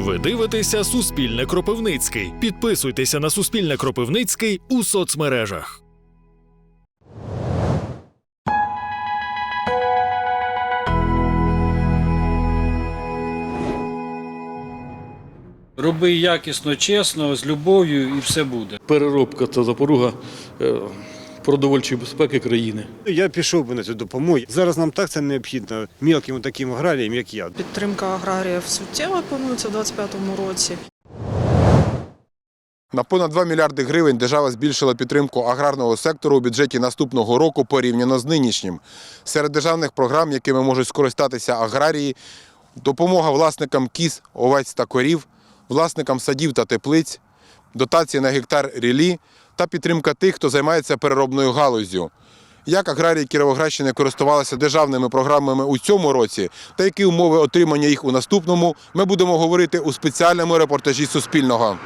Ви дивитеся Суспільне Кропивницький. Підписуйтеся на Суспільне Кропивницький у соцмережах. Роби якісно, чесно, з любов'ю і все буде. Переробка це запоруга е, продовольчої безпеки країни. Я пішов би на цю допомогу. Зараз нам так це необхідно мілким таким аграріям, як я. Підтримка аграріїв суттєво планується у 2025 році. На понад 2 мільярди гривень держава збільшила підтримку аграрного сектору у бюджеті наступного року порівняно з нинішнім. Серед державних програм, якими можуть скористатися аграрії, допомога власникам кіз, овець та корів, власникам садів та теплиць, дотації на гектар рілі та підтримка тих, хто займається переробною галуззю. Як аграрії Кіровоградщини користувалися державними програмами у цьому році та які умови отримання їх у наступному, ми будемо говорити у спеціальному репортажі Суспільного.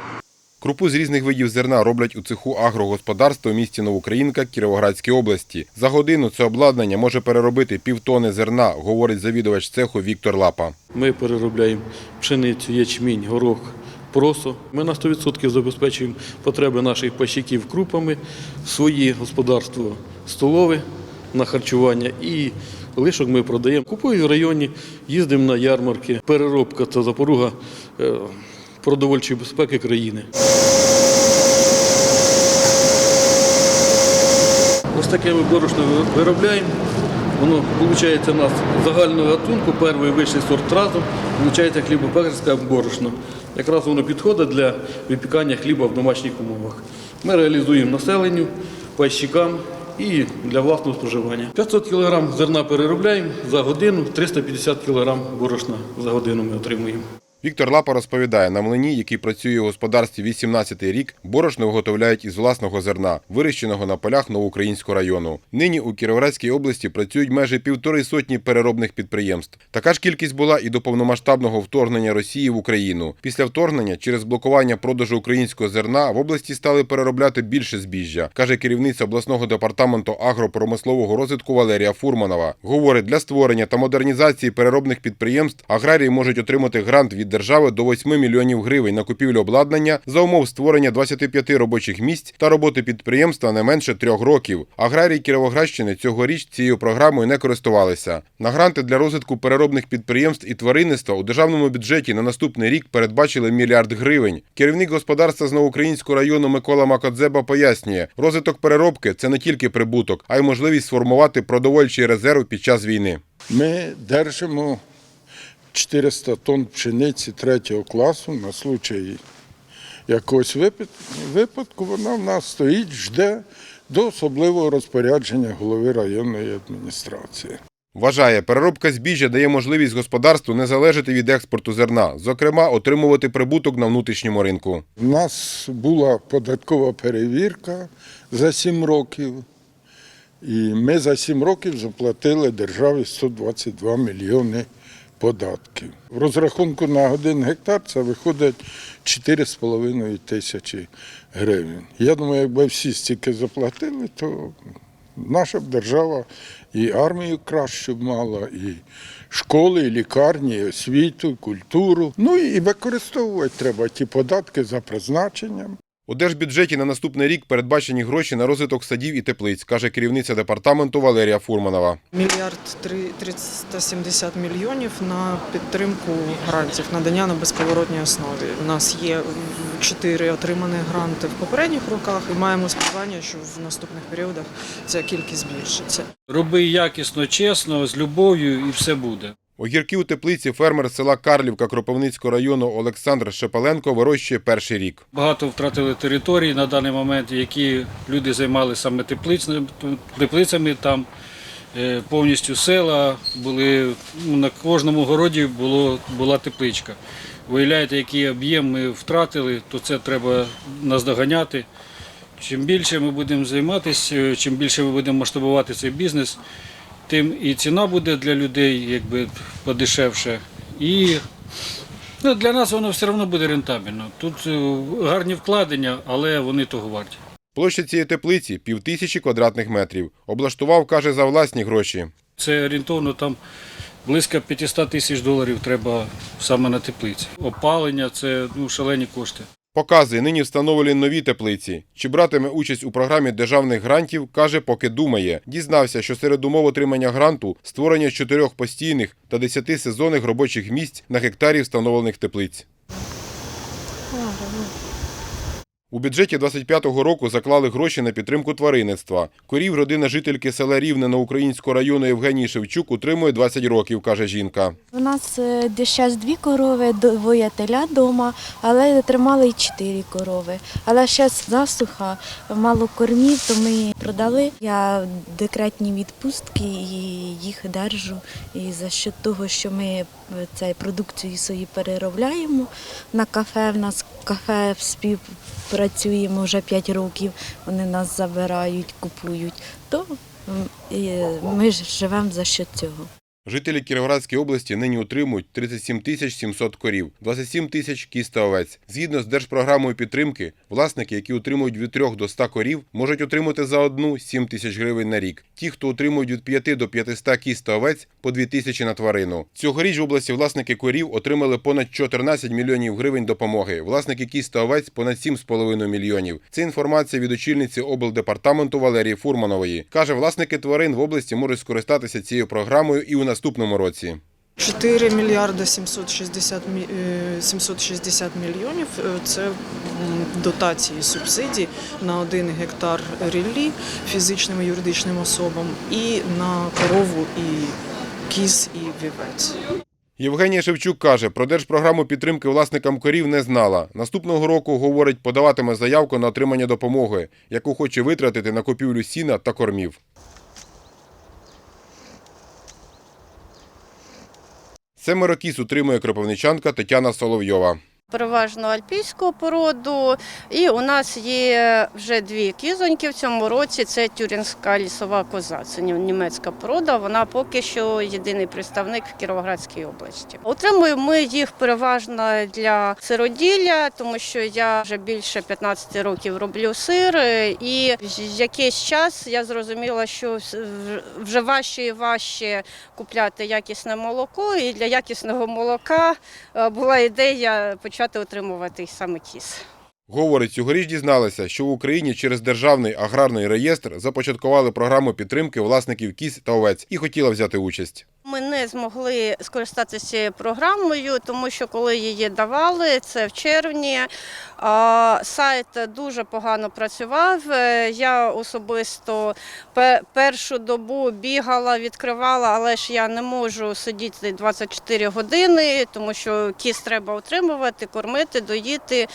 Крупу з різних видів зерна роблять у цеху агрогосподарства у місті Новоукраїнка Кіровоградській області. За годину це обладнання може переробити півтони зерна, говорить завідувач цеху Віктор Лапа. Ми переробляємо пшеницю, ячмінь, горох, просо. Ми на 100% забезпечуємо потреби наших пащиків крупами, свої господарства столове на харчування і лишок ми продаємо. Купуємо в районі, їздимо на ярмарки. Переробка це запоруга е, продовольчої безпеки країни. Ось таке ми борошно виробляємо. Воно виходить у нас загального гатунку, перший вищий сорт разом, виходить хлібопекарське борошно. Якраз воно підходить для випікання хліба в домашніх умовах. Ми реалізуємо населенню, пайщикам і для власного споживання. 500 кг зерна переробляємо за годину, 350 кг борошна за годину ми отримуємо. Віктор Лапа розповідає, на млині, який працює у господарстві 18-й рік, борошно виготовляють із власного зерна, вирощеного на полях Новоукраїнського району. Нині у Кіровоградській області працюють майже півтори сотні переробних підприємств. Така ж кількість була і до повномасштабного вторгнення Росії в Україну. Після вторгнення через блокування продажу українського зерна в області стали переробляти більше збіжжя, каже керівниця обласного департаменту агропромислового розвитку Валерія Фурманова. Говорить, для створення та модернізації переробних підприємств аграрії можуть отримати грант від держави до 8 мільйонів гривень на купівлю обладнання за умов створення 25 робочих місць та роботи підприємства не менше трьох років. Аграрії Кіровоградщини цьогоріч цією програмою не користувалися. На гранти для розвитку переробних підприємств і тваринництва у державному бюджеті на наступний рік передбачили мільярд гривень. Керівник господарства з Новоукраїнського району Микола Макадзеба пояснює, розвиток переробки це не тільки прибуток, а й можливість сформувати продовольчий резерв під час війни. Ми держимо 400 тонн пшениці третього класу на случай якогось випадку. Вона в нас стоїть, жде до особливого розпорядження голови районної адміністрації. Вважає, переробка збіжжя дає можливість господарству не залежати від експорту зерна, зокрема, отримувати прибуток на внутрішньому ринку. У нас була податкова перевірка за 7 років, і ми за 7 років заплатили державі 122 мільйони податків. В розрахунку на один гектар це виходить 4,5 тисячі гривень. Я думаю, якби всі стільки заплатили, то наша б держава і армію кращу б мала, і школи, і лікарні, і освіту, і культуру. Ну і використовувати треба ті податки за призначенням. У держбюджеті на наступний рік передбачені гроші на розвиток садів і теплиць, каже керівниця департаменту Валерія Фурманова. Мільярд три- 370 мільйонів на підтримку грантів, надання на безповоротній основі. У нас є чотири отримані гранти в попередніх роках і маємо сподівання, що в наступних періодах ця кількість збільшиться. Роби якісно, чесно, з любов'ю і все буде. Огірки у теплиці фермер села Карлівка Кропивницького району Олександр Шепеленко вирощує перший рік. Багато втратили території на даний момент, які люди займалися саме теплицями, теплицями там. Е, Повністю села були ну, на кожному городі було, була тепличка. Виявляєте, який об'єм ми втратили, то це треба наздоганяти. Чим більше ми будемо займатися, чим більше ми будемо масштабувати цей бізнес, тим і ціна буде для людей якби подешевше. І ну, для нас воно все одно буде рентабельно. Тут е, гарні вкладення, але вони того варті. Площа цієї теплиці півтисячі квадратних метрів. Облаштував, каже, за власні гроші. Це орієнтовно там Близько 500 тисяч доларів треба саме на теплиці. Опалення це ну, шалені кошти. Показує, нині встановлені нові теплиці. Чи братиме участь у програмі державних грантів, каже, поки думає. Дізнався, що серед умов отримання гранту створення чотирьох постійних та десяти сезонних робочих місць на гектарі встановлених теплиць. У бюджеті 25-го року заклали гроші на підтримку тваринництва. Корів родина жительки села Рівне на Українського району Євгенії Шевчук утримує 20 років, каже жінка. У нас е, десь зараз дві корови, двоє теля вдома, але тримали й чотири корови. Але зараз засуха, мало кормів, то ми продали. Я в декретній відпустки і їх держу. І за що того, що ми е, цей продукцію свою переробляємо на кафе. В нас кафе співпрацюємо вже 5 років. Вони нас забирають, купують. То ми живемо за що цього. Жителі Кіровоградської області нині утримують 37 тисяч 700 корів, 27 тисяч кіз та овець. Згідно з держпрограмою підтримки, власники, які утримують від 3 до 100 корів, можуть отримати за одну 7 тисяч гривень на рік. Ті, хто утримують від 5 до 500 кіз та овець, по 2 тисячі на тварину. Цьогоріч в області власники корів отримали понад 14 мільйонів гривень допомоги. Власники кіз та овець понад 7,5 мільйонів. Це інформація від очільниці облдепартаменту Валерії Фурманової. Каже, власники тварин в області можуть скористатися цією програмою і у наступному році. 4 мільярди 760, мі- е, 760 мільйонів е, це дотації субсидій на 1 гектар ріллі фізичним і юридичним особам і на корову і кіз і вівець. Євгенія Шевчук каже, про держпрограму підтримки власникам корів не знала. Наступного року, говорить, подаватиме заявку на отримання допомоги, яку хоче витратити на купівлю сіна та кормів. Семеро кіз утримує кропивничанка Тетяна Соловйова. Переважно альпійського породу. І у нас є вже дві кізоньки в цьому році. Це тюрінська лісова коза. Це німецька порода. Вона поки що єдиний представник в Кіровоградській області. Отримуємо ми їх переважно для сироділля, тому що я вже більше 15 років роблю сир. І якийсь час я зрозуміла, що вже важче і важче купляти якісне молоко. І для якісного молока е, була ідея почати отримувати саме кіс. Говорить, цьогоріч дізналася, що в Україні через державний аграрний реєстр започаткували програму підтримки власників кіз та овець і хотіла взяти участь. Ми не змогли скористатися програмою, тому що коли її давали, це в червні. Сайт дуже погано працював. Е, Я особисто першу добу бігала, відкривала, але ж я не можу сидіти 24 години, тому що кіс треба утримувати, кормити, доїти.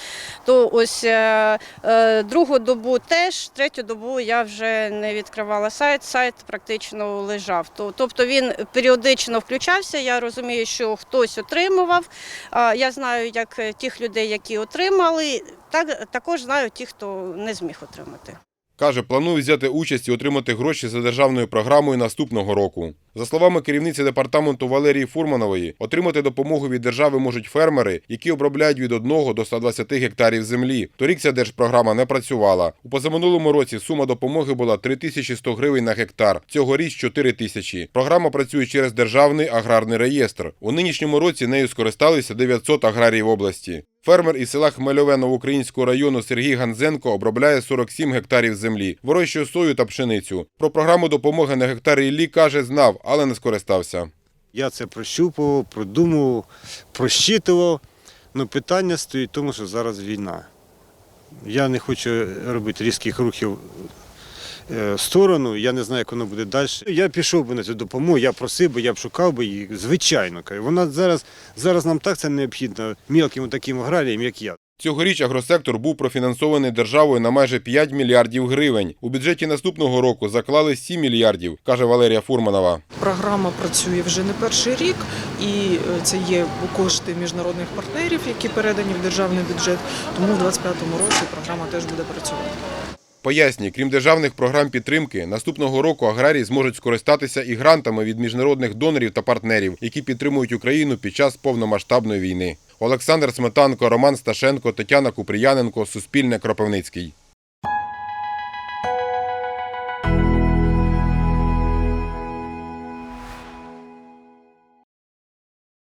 То ось е, е, другу добу теж, третю добу я вже не відкривала сайт. Сайт практично лежав. Тобто він періодично включався. Я розумію, що хтось отримував. Я знаю, як е, тих людей, які отримали, так також знаю тих, хто не зміг отримати. Каже, планує взяти участь і отримати гроші за державною програмою наступного року. За словами керівниці департаменту Валерії Фурманової, отримати допомогу від держави можуть фермери, які обробляють від 1 до 120 гектарів землі. Торік ця держпрограма не працювала. У позаминулому році сума допомоги була 3100 гривень на гектар. Цьогоріч 4 тисячі. Програма працює через державний аграрний реєстр. У нинішньому році нею скористалися 900 аграріїв області. Фермер із села Хмельове Новоукраїнського району Сергій Ганзенко обробляє 47 гектарів землі, вирощує сою та пшеницю. Про програму допомоги на гектар Іллі каже, знав, але не скористався. Я це прощупував, продумував, прощитував. Ну, питання стоїть в тому, що зараз війна. Я не хочу робити різких рухів сторону, я не знаю, як воно буде далі. Я пішов би на цю допомогу, я просив би, я б шукав би її, звичайно. Вона зараз, зараз нам так це необхідно, мілким таким аграріям, як я. Цьогоріч агросектор був профінансований державою на майже 5 мільярдів гривень. У бюджеті наступного року заклали 7 мільярдів, каже Валерія Фурманова. Програма працює вже не перший рік, і е, це є кошти міжнародних партнерів, які передані в державний бюджет. Тому в 2025 році програма теж буде працювати. Пояснює, крім державних програм підтримки, наступного року аграрії зможуть скористатися і грантами від міжнародних донорів та партнерів, які підтримують Україну під час повномасштабної війни. Олександр Сметанко, Роман Сташенко, Тетяна Купріяненко, Суспільне Кропивницький.